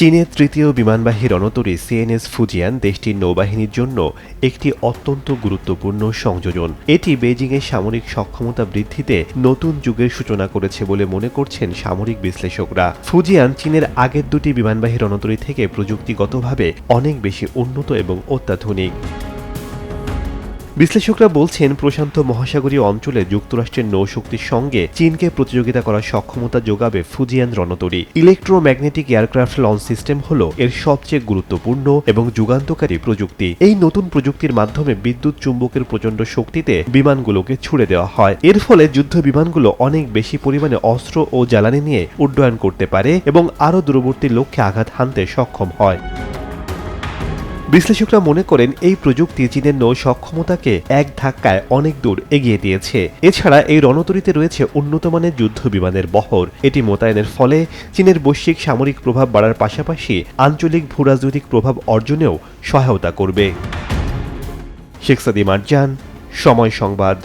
চীনের তৃতীয় বিমানবাহী রণতরী CNS Fujian দেশটির নৌবাহিনীর জন্য একটি অত্যন্ত গুরুত্বপূর্ণ সংযোজন। এটি বেজিংয়ের সামরিক সক্ষমতা বৃদ্ধিতে নতুন যুগের সূচনা করেছে বলে মনে করছেন সামরিক বিশ্লেষকরা। ফুজিয়ান চীনের আগের দুটি বিমানবাহী রণতরী থেকে প্রযুক্তিগতভাবে অনেক বেশি উন্নত এবং অত্যাধুনিক। বিশ্লেষকরা বলছেন, প্রশান্ত মহাসাগরীয় অঞ্চলে যুক্তরাষ্ট্রের নৌশক্তির সঙ্গে চীনকে প্রতিযোগিতা করার সক্ষমতা যোগাবে ফুজিয়ান রণতরী। ইলেকট্রোম্যাগনেটিক এয়ারক্রাফট লঞ্চ সিস্টেম হল এর সবচেয়ে গুরুত্বপূর্ণ এবং যুগান্তকারী প্রযুক্তি। এই নতুন প্রযুক্তির মাধ্যমে বিদ্যুৎ চুম্বকের প্রচণ্ড শক্তিতে বিমানগুলোকে ছুড়ে দেওয়া হয়। এর ফলে যুদ্ধ বিমানগুলো অনেক বেশি পরিমাণে অস্ত্র ও জ্বালানি নিয়ে উড্ডয়ন করতে পারে এবং আরও দূরবর্তী লক্ষ্যে আঘাত হানতে সক্ষম হয়। বিশ্লেষকরা মনে করেন এই প্রযুক্তি চীনের নৌ সক্ষমতাকে এক ধাক্কায় অনেক দূর এগিয়ে দিয়েছে। এছাড়া এই রণতরিতে রয়েছে উন্নত মানের যুদ্ধ বিমানের বহর। এটি মোতায়েনের ফলে চীনের বৈশ্বিক সামরিক প্রভাব বাড়ার পাশাপাশি আঞ্চলিক ভূরাজনৈতিক প্রভাব অর্জনেও সহায়তা করবে। শেখ মার্জান সময় সংবাদ।